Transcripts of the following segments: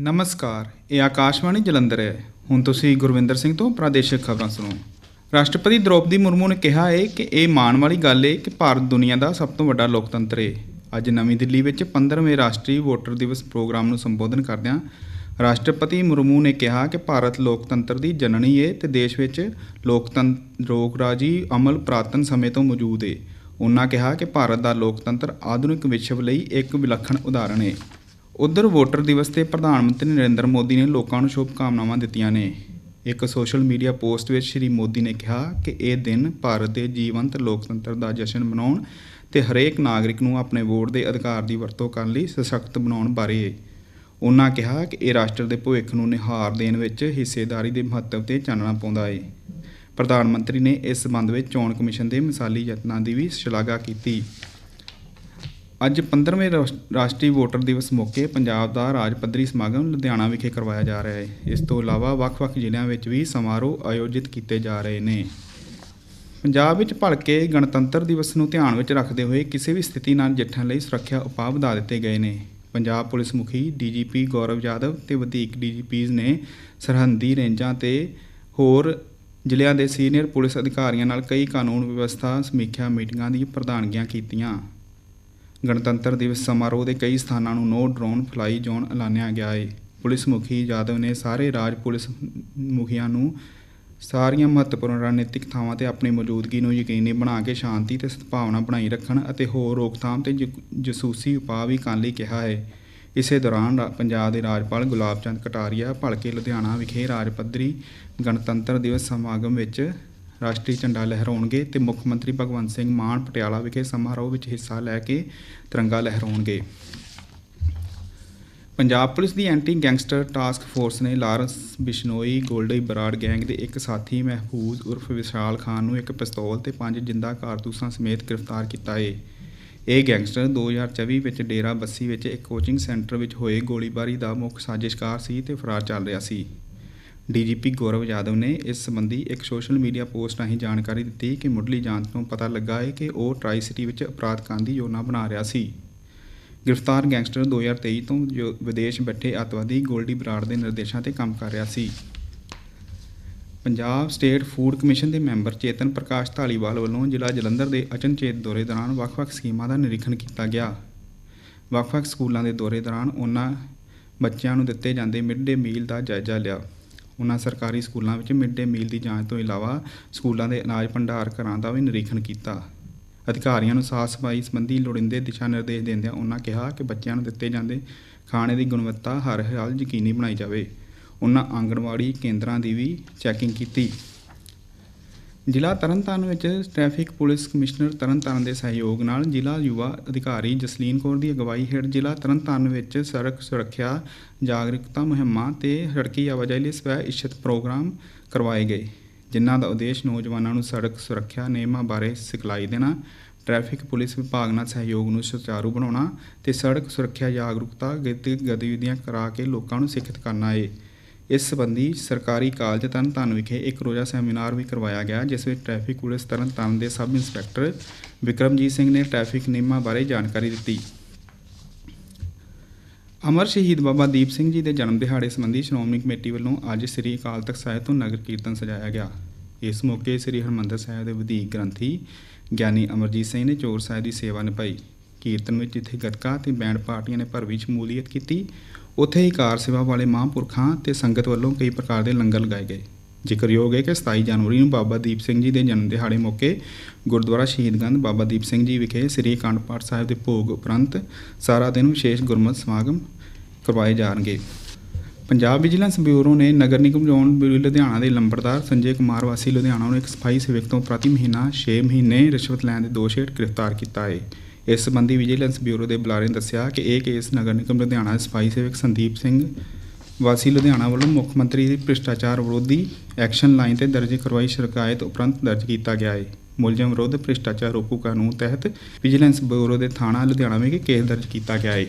ਨਮਸਕਾਰ, ਇਹ ਆਕਾਸ਼ਵਾਣੀ ਜਲੰਧਰ ਹੈ। ਹੁਣ ਤੁਸੀਂ ਗੁਰਵਿੰਦਰ ਸਿੰਘ ਤੋਂ ਪ੍ਰਾਦੇਸ਼ਿਕ ਖਬਰਾਂ ਸੁਣੋ। ਰਾਸ਼ਟਰਪਤੀ ਦ੍ਰੋਪਦੀ ਮੁਰਮੂ ਨੇ ਕਿਹਾ ਹੈ ਕਿ ਇਹ ਮਾਣ ਵਾਲੀ ਗੱਲ ਹੈ ਕਿ ਭਾਰਤ ਦੁਨੀਆ ਦਾ ਸਭ ਤੋਂ ਵੱਡਾ ਲੋਕਤੰਤਰ ਹੈ ਅੱਜ ਨਵੀਂ ਦਿੱਲੀ ਵਿੱਚ 15ਵੇਂ ਰਾਸ਼ਟਰੀ ਵੋਟਰ ਦਿਵਸ ਪ੍ਰੋਗਰਾਮ ਨੂੰ ਸੰਬੋਧਨ ਕਰਦਿਆਂ ਰਾਸ਼ਟਰਪਤੀ ਮੁਰਮੂ ਨੇ ਕਿਹਾ ਕਿ ਭਾਰਤ ਲੋਕਤੰਤਰ ਦੀ ਜਨਨੀ ਹੈ ਤੇ ਦੇਸ਼ ਵਿੱਚ ਲੋਕਤੰਤਰ ਲੋਕਰਾਜੀ ਅਮਲ ਪ੍ਰਾਤਨ ਸਮੇਂ ਤੋਂ ਮੌਜੂਦ ਹੈ ਉਹਨਾਂ ਕਿਹਾ ਕਿ ਭਾਰਤ ਦਾ ਲੋਕਤੰਤਰ ਆਧੁਨਿਕ ਵਿਸ਼ਵ ਲਈ ਇੱਕ ਵਿਲੱਖਣ ਉਦਾਹਰਣ ਹੈ ਉਧਰ ਵੋਟਰ ਦਿਵਸ ਤੇ ਪ੍ਰਧਾਨ ਮੰਤਰੀ ਨਰਿੰਦਰ ਮੋਦੀ ਨੇ ਲੋਕਾਂ ਨੂੰ ਸ਼ੁਭ ਕਾਮਨਾਵਾਂ ਦਿੱਤੀਆਂ ਨੇ। ਇੱਕ ਸੋਸ਼ਲ ਮੀਡੀਆ ਪੋਸਟ ਵਿੱਚ ਸ਼੍ਰੀ ਮੋਦੀ ਨੇ ਕਿਹਾ ਕਿ ਇਹ ਦਿਨ ਭਾਰਤ ਦੇ ਜੀਵੰਤ ਲੋਕਤੰਤਰ ਦਾ ਜਸ਼ਨ ਮਨਾਉਣ ਤੇ ਹਰੇਕ ਨਾਗਰਿਕ ਨੂੰ ਆਪਣੇ ਵੋਟ ਦੇ ਅਧਿਕਾਰ ਦੀ ਵਰਤੋਂ ਕਰਨ ਲਈ ਸਸ਼ਕਤ ਬਣਾਉਣ ਬਾਰੇ ਹੈ ਉਹਨਾਂ ਕਿਹਾ ਕਿ ਇਹ ਰਾਸ਼ਟਰ ਦੇ ਭਵਿੱਖ ਨੂੰ ਨਿਹਾਰ ਦੇਣ ਵਿੱਚ ਹਿੱਸੇਦਾਰੀ ਦੇ ਮਹੱਤਵ ਤੇ ਚਾਨਣਾ ਪਾਉਂਦਾ ਹੈ ਪ੍ਰਧਾਨ ਮੰਤਰੀ ਨੇ ਇਸ ਸੰਬੰਧ ਵਿੱਚ ਚੋਣ ਕਮਿਸ਼ਨ ਦੇ ਮਿਸਾਲੀ ਯਤਨਾਂ ਦੀ ਵੀ ਸ਼ਲਾਘਾ ਕੀਤੀ। ਅੱਜ 15ਵੇਂ ਰਾਸ਼- ਰਾਸ਼ਟਰੀ ਵੋਟਰ ਦਿਵਸ ਮੌਕੇ ਪੰਜਾਬ ਦਾ ਰਾਜ ਪੱਧਰੀ ਸਮਾਗਮ ਲੁਧਿਆਣਾ ਵਿਖੇ ਕਰਵਾਇਆ ਜਾ ਰਿਹਾ ਹੈ। ਇਸ ਤੋਂ ਇਲਾਵਾ ਵੱਖ-ਵੱਖ ਜ਼ਿਲ੍ਹਿਆਂ ਵਿੱਚ ਵੀ ਸਮਾਰੋਹ ਆਯੋਜਿਤ ਕੀਤੇ ਜਾ ਰਹੇ ਨੇ। ਪੰਜਾਬ ਵਿੱਚ ਭਲਕੇ ਗਣਤੰਤਰ ਦਿਵਸ ਨੂੰ ਧਿਆਨ ਵਿੱਚ ਰੱਖਦੇ ਹੋਏ ਕਿਸੇ ਵੀ ਸਥਿਤੀ ਨਾਲ ਨਜਿੱਠਣ ਲਈ ਸੁਰੱਖਿਆ ਉਪਾਅ ਵਧਾ ਦਿੱਤੇ ਗਏ ਨੇ। ਪੰਜਾਬ ਪੁਲਿਸ ਮੁਖੀ ਡੀਜੀਪੀ ਗੌਰਵ ਯਾਦਵ ਤੇ ਵਧੀਕ ਡੀਜੀਪੀਜ਼ ਨੇ ਸਰਹੱਦੀ ਰੇਂਜਾਂ ਤੇ ਹੋਰ ਜ਼ਿਲ੍ਹਿਆਂ ਦੇ ਸੀਨੀਅਰ ਪੁਲਿਸ ਅਧਿਕਾਰੀਆਂ ਨਾਲ ਕਈ ਕਾਨੂੰਨ ਵਿਵਸਥਾ ਸਮੀਖਿਆ ਮੀਟਿੰਗਾਂ ਦੀ ਪ੍ਰਧਾਨਗੀਆਂ ਕੀਤੀਆਂ। ਗਣਤੰਤਰ ਦਿਵਸ ਸਮਾਰੋਹ ਦੇ ਕਈ ਸਥਾਨਾਂ ਨੂੰ ਨੋ ਡਰੋਨ ਫਲਾਈ ਜ਼ੋਨ ਐਲਾਨਿਆ ਗਿਆ ਹੈ ਪੁਲਿਸ ਮੁਖੀ ਯਾਦਵ ਨੇ ਸਾਰੇ ਰਾਜ ਪੁਲਿਸ ਮੁਖੀਆਂ ਨੂੰ ਸਾਰੀਆਂ ਮਹੱਤਵਪੂਰਨ ਰਣਨੀਤਿਕ ਥਾਵਾਂ ਤੇ ਆਪਣੀ ਮੌਜੂਦਗੀ ਨੂੰ ਯਕੀਨੀ ਬਣਾ ਕੇ ਸ਼ਾਂਤੀ ਤੇ ਸਦਭਾਵਨਾ ਬਣਾਈ ਰੱਖਣ ਅਤੇ ਹੋਰ ਰੋਕਥਾਮ ਤੇ ਜਸੂਸੀ ਉਪਾਅ ਵੀ ਕਰਨ ਲਈ ਕਿਹਾ ਹੈ। ਇਸੇ ਦੌਰਾਨ ਰਾ- ਪੰਜਾਬ ਦੇ ਰਾਜਪਾਲ ਗੁਲਾਬ ਚੰਦ ਕਟਾਰੀਆ ਭਲਕੇ ਲੁਧਿਆਣਾ ਵਿਖੇ ਰਾਜ ਪੱਧਰੀ ਗਣਤੰਤਰ ਦਿਵਸ ਸਮਾਗਮ ਵਿੱਚ ਰਾਸ਼ਟਰੀ ਝੰਡਾ ਲਹਿਰਾਉਣਗੇ ਤੇ ਮੁੱਖ ਮੰਤਰੀ ਭਗਵੰਤ ਸਿੰਘ ਮਾਨ ਪਟਿਆਲਾ ਵਿਖੇ ਸਮਾਰੋਹ ਵਿੱਚ ਹਿੱਸਾ ਲੈ ਕੇ ਤਿਰੰਗਾ ਲਹਿਰਾਉਣਗੇ। ਪੰਜਾਬ ਪੁਲਿਸ ਦੀ ਐਂਟੀ ਗੈਂਗਸਟਰ ਟਾਸਕ ਫੋਰਸ ਨੇ ਲਾਰੈਂਸ ਬਿਸ਼ਨੋਈ ਗੋਲਡੀ ਬਰਾੜ ਗੈਂਗ ਦੇ ਇੱਕ ਸਾਥੀ ਮਹਿਫੂਜ਼ ਉਰਫ ਵਿਸ਼ਾਲ ਖਾਨ ਨੂੰ ਇੱਕ ਪਿਸਤੌਲ ਤੇ ਪੰਜ ਜਿੰਦਾ ਕਾਰਤੂਸਾਂ ਸਮੇਤ ਗ੍ਰਿਫਤਾਰ ਕੀਤਾ ਏ। ਇਹ ਗੈਂਗਸਟਰ 2024 ਵਿੱਚ ਡੇਰਾ ਬੱਸੀ ਵਿੱਚ ਇੱਕ ਕੋਚਿੰਗ ਸੈਂਟਰ ਵਿੱਚ ਹੋਏ ਗੋਲੀਬਾਰੀ ਦਾ ਮੁੱਖ ਸਾਜ਼ਿਸ਼ਕਾਰ ਸੀ ਤੇ ਫਰਾਰ ਚੱਲ ਰਿਹਾ ਸੀ। ਡੀਜੀਪੀ ਗੌਰਵ ਯਾਦਵ ਨੇ ਇਸ ਸੰਬੰਧੀ ਇੱਕ ਸੋਸ਼ਲ ਮੀਡੀਆ ਪੋਸਟ ਰਾਹੀਂ ਜਾਣਕਾਰੀ ਦਿੱਤੀ ਕਿ ਮੁੱਢਲੀ ਜਾਂਚ ਤੋਂ ਪਤਾ ਲੱਗਾ ਹੈ ਕਿ ਉਹ ਟਰਾਈ ਸਿਟੀ ਵਿੱਚ ਅਪਰਾਧ ਕਰਨ ਦੀ ਯੋਜਨਾ ਬਣਾ ਰਿਹਾ ਸੀ। ਗ੍ਰਿਫਤਾਰ ਗੈਂਗਸਟਰ 2023 ਤੋਂ ਜੋ ਵਿਦੇਸ਼ ਬੈਠੇ ਅੱਤਵਾਦੀ ਗੋਲਡੀ ਬਰਾੜ ਦੇ ਨਿਰਦੇਸ਼ਾਂ ਤੇ ਕੰਮ ਕਰ ਰਿਹਾ ਸੀ। ਪੰਜਾਬ ਸਟੇਟ ਫੂਡ ਕਮਿਸ਼ਨ ਦੇ ਮੈਂਬਰ ਚੇਤਨ ਪ੍ਰਕਾਸ਼ ਢਾਲੀਵਾਲ ਵੱਲੋਂ ਜ਼ਿਲ੍ਹਾ ਜਲੰਧਰ ਦੇ ਅਚਨਚੇਤ ਦੌਰੇ ਦੌਰਾਨ ਵੱਖ-ਵੱਖ ਸਕੀਮਾਂ ਦਾ ਨਿਰੀਖਣ ਕੀਤਾ ਗਿਆ। ਵੱਖ-ਵੱਖ ਸਕੂਲਾਂ ਦੇ ਦੌਰੇ ਦੌਰਾਨ ਉਹਨਾਂ ਬੱਚਿਆਂ ਨੂੰ ਦਿੱਤੇ ਜਾਂਦੇ ਮਿਡ ਡੇ ਮੀਲ ਦਾ ਜਾਇਜ਼ਾ ਲਿਆ। ਉਹਨਾਂ ਸਰਕਾਰੀ ਸਕੂਲਾਂ ਵਿੱਚ ਮਿਡ ਡੇ ਮੀਲ ਦੀ ਜਾਂਚ ਤੋਂ ਇਲਾਵਾ ਸਕੂਲਾਂ ਦੇ ਅਨਾਜ ਭੰਡਾਰ ਘਰਾਂ ਦਾ ਵੀ ਨਿਰੀਖਣ ਕੀਤਾ। ਅਧਿਕਾਰੀਆਂ ਨੂੰ ਸਾਫ਼ ਸਫ਼ਾਈ ਸੰਬੰਧੀ ਲੋੜੀਂਦੇ ਦਿਸ਼ਾ ਨਿਰਦੇਸ਼ ਦਿੰਦਿਆਂ ਉਹਨਾਂ ਕਿਹਾ ਕਿ ਬੱਚਿਆਂ ਨੂੰ ਦਿੱਤੇ ਜਾਂਦੇ ਖਾਣੇ ਦੀ ਗੁਣਵੱਤਾ ਹਰ ਹਾਲ ਯਕੀਨੀ ਬਣਾਈ ਜਾਵੇ। ਉਹਨਾਂ ਆਂਗਣਵਾੜੀ ਕੇਂਦਰਾਂ ਦੀ ਵੀ ਚੈਕਿੰਗ ਕੀਤੀ। ਜ਼ਿਲ੍ਹਾ ਤਰਨਤਾਰਨ ਵਿੱਚ ਟ੍ਰੈਫਿਕ ਪੁਲਿਸ ਕਮਿਸ਼ਨਰ ਤਰਨਤਾਰਨ ਦੇ ਸਹਿਯੋਗ ਨਾਲ ਜ਼ਿਲ੍ਹਾ ਯੁਵਾ ਅਧਿਕਾਰੀ ਜਸਲੀਨ ਕੌਰ ਦੀ ਅਗਵਾਈ ਹੇਠ ਜ਼ਿਲ੍ਹਾ ਤਰਨਤਾਰਨ ਵਿੱਚ ਸੜਕ ਸੁਰੱਖਿਆ ਜਾਗਰੂਕਤਾ ਮੁਹਿੰਮਾਂ ਤੇ ਸੜਕੀ ਆਵਾਜਾਈ ਲਈ ਸਵੈ ਇੱਛਤ ਪ੍ਰੋਗਰਾਮ ਕਰਵਾਏ ਗਏ, ਜਿਨ੍ਹਾਂ ਦਾ ਉਦੇਸ਼ ਨੌਜਵਾਨਾਂ ਨੂੰ ਸੜਕ ਸੁਰੱਖਿਆ ਨਿਯਮਾਂ ਬਾਰੇ ਸਿਖਲਾਈ ਦੇਣਾ, ਟ੍ਰੈਫਿਕ ਪੁਲਿਸ ਵਿਭਾਗ ਨਾਲ ਸਹਿਯੋਗ ਨੂੰ ਸੁਚਾਰੂ ਬਣਾਉਣਾ ਤੇ ਸੜਕ ਸੁਰੱਖਿਆ ਜਾਗਰੂਕਤਾ ਗਤੀ ਗਤੀਵਿਧੀਆਂ ਕਰਾ ਕੇ ਲੋਕਾਂ ਨੂੰ ਸਿੱਖਿਅਤ ਕਰਨਾ ਹੈ ਇਸ ਸੰਬੰਧੀ ਸਰਕਾਰੀ ਕਾਲਜ ਤਰਨਤਾਰਨ ਵਿਖੇ ਇੱਕ ਰੋਜ਼ਾ ਸੈਮੀਨਾਰ ਵੀ ਕਰਵਾਇਆ ਗਿਆ, ਜਿਸ ਵਿੱਚ ਟ੍ਰੈਫਿਕ ਪੁਲਿਸ ਤਰਨਤਾਰਨ ਦੇ ਸਬ ਇੰਸਪੈਕਟਰ ਵਿਕਰਮਜੀਤ ਸਿੰਘ ਨੇ ਟ੍ਰੈਫਿਕ ਨਿਯਮਾਂ ਬਾਰੇ ਜਾਣਕਾਰੀ ਦਿੱਤੀ। ਅਮਰ ਸ਼ਹੀਦ ਬਾਬਾ ਦੀਪ ਸਿੰਘ ਜੀ ਦੇ ਜਨਮ ਦਿਹਾੜੇ ਸੰਬੰਧੀ ਸ਼੍ਰੋਮਣੀ ਕਮੇਟੀ ਵੱਲੋਂ ਅੱਜ ਸ੍ਰੀ ਅਕਾਲ ਤਖਤ ਸਾਹਿਬ ਤੋਂ ਨਗਰ ਕੀਰਤਨ ਸਜਾਇਆ ਗਿਆ। ਇਸ ਮੌਕੇ ਸ੍ਰੀ ਹਰਿਮੰਦਰ ਸਾਹਿਬ ਦੇ ਵਧੀਕ ਗ੍ਰੰਥੀ ਗਿਆਨੀ ਅਮਰਜੀਤ ਸਿੰਘ ਨੇ ਚੋਰ ਸਾਹਿਬ ਦੀ ਸੇਵਾ ਨਿਭਾਈ। ਕੀਰਤਨ ਵਿੱਚ ਜਿੱਥੇ ਗੱਤਕਾ ਤੇ ਬੈਂਡ ਪਾਰਟੀਆਂ ਨੇ ਭਰਵੀ ਸ਼ਮੂਲੀਅਤ ਕੀਤੀ। ਉੱਥੇ ਹੀ ਕਾਰ ਸੇਵਾ ਵਾਲੇ ਮਹਾਂਪੁਰਖਾਂ ਤੇ ਸੰਗਤ ਵੱਲੋਂ ਕਈ ਪ੍ਰਕਾਰ ਦੇ ਲੰਗਰ ਲਗਾਏ ਗਏ। ਜ਼ਿਕਰਯੋਗ ਹੈ ਕਿ 27 ਜਨਵਰੀ ਨੂੰ ਬਾਬਾ ਦੀਪ ਸਿੰਘ ਜੀ ਦੇ ਜਨਮ ਦਿਹਾੜੇ ਮੌਕੇ ਗੁਰਦੁਆਰਾ ਸ਼ਹੀਦਗੰਜ ਬਾਬਾ ਦੀਪ ਸਿੰਘ ਜੀ ਵਿਖੇ ਸ੍ਰੀ ਅਖੰਡ ਪਾਠ ਸਾਹਿਬ ਦੇ ਭੋਗ ਉਪਰੰਤ ਸਾਰਾ ਦਿਨ ਵਿਸ਼ੇਸ਼ ਗੁਰਮਤਿ ਸਮਾਗਮ ਕਰਵਾਏ ਜਾਣਗੇ। ਪੰਜਾਬ ਵਿਜੀਲੈਂਸ ਬਿਊਰੋ ਨੇ ਨਗਰ ਨਿਗਮ ਜ਼ੋਨ ਲੁਧਿਆਣਾ ਦੇ ਲੰਬੜਦਾਰ ਸੰਜੇ ਕੁਮਾਰ ਵਾਸੀ ਲੁਧਿਆਣਾ ਨੂੰ ਇੱਕ ਸਫ਼ਾਈ ਸੇਵਕ ਤੋਂ ਪ੍ਰਤੀ ਮਹੀਨਾ 6 ਮਹੀਨੇ ਰਿਸ਼ਵਤ ਲੈਣ ਦੇ ਦੋਸ਼ ਹੇਠ ਗ੍ਰਿਫਤਾਰ ਕੀਤਾ ਹੈ। ਇਸ ਸੰਬੰਧੀ ਵਿਜੀਲੈਂਸ ਬਿਊਰੋ ਦੇ ਬੁਲਾਰੇ ਨੇ ਦੱਸਿਆ ਕਿ ਇਹ ਕੇਸ ਨਗਰ ਨਿਗਮ ਲੁਧਿਆਣਾ ਸਫ਼ਾਈ ਸੇਵਕ ਸੰਦੀਪ ਸਿੰਘ, ਵਾਸੀ ਲੁਧਿਆਣਾ ਵੱਲੋਂ ਮੁੱਖ ਮੰਤਰੀ ਦੀ ਭ੍ਰਿਸ਼ਟਾਚਾਰ ਵਿਰੋਧੀ ਐਕਸ਼ਨ ਲਾਈਨ ਤੇ ਦਰਜ ਕਰਵਾਈ ਸ਼ਿਕਾਇਤ ਉਪਰੰਤ ਦਰਜ ਕੀਤਾ ਗਿਆ ਹੈ। ਮੁਲਜ਼ਮ ਵਿਰੁੱਧ ਭ੍ਰਿਸ਼ਟਾਚਾਰ ਰੋਕੂ ਕਾਨੂੰਨ ਤਹਿਤ ਵਿਜੀਲੈਂਸ ਬਿਊਰੋ ਦੇ ਥਾਣਾ ਲੁਧਿਆਣਾ ਵਿਖੇ ਕੇਸ ਦਰਜ ਕੀਤਾ ਗਿਆ ਹੈ।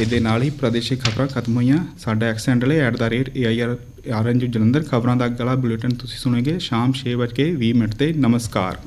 ਇਹਦੇ ਨਾਲ ਹੀ ਪ੍ਰਾਦੇਸ਼ਿਕ ਖਬਰਾਂ ਖਤਮ ਹੋਈਆਂ। ਸਾਡਾ ਐਕਸ ਹੈਂਡਲ ਹੈ @air ਆਰਐਨਯੂ ਜਲੰਧਰ। ਖਬਰਾਂ ਦਾ ਅਗਲਾ ਬੁਲੇਟਿਨ ਤੁਸੀਂ ਸੁਣੋਗੇ ਸ਼ਾਮ 6:20 ਮਿੰਟ ਤੇ। ਨਮਸਕਾਰ।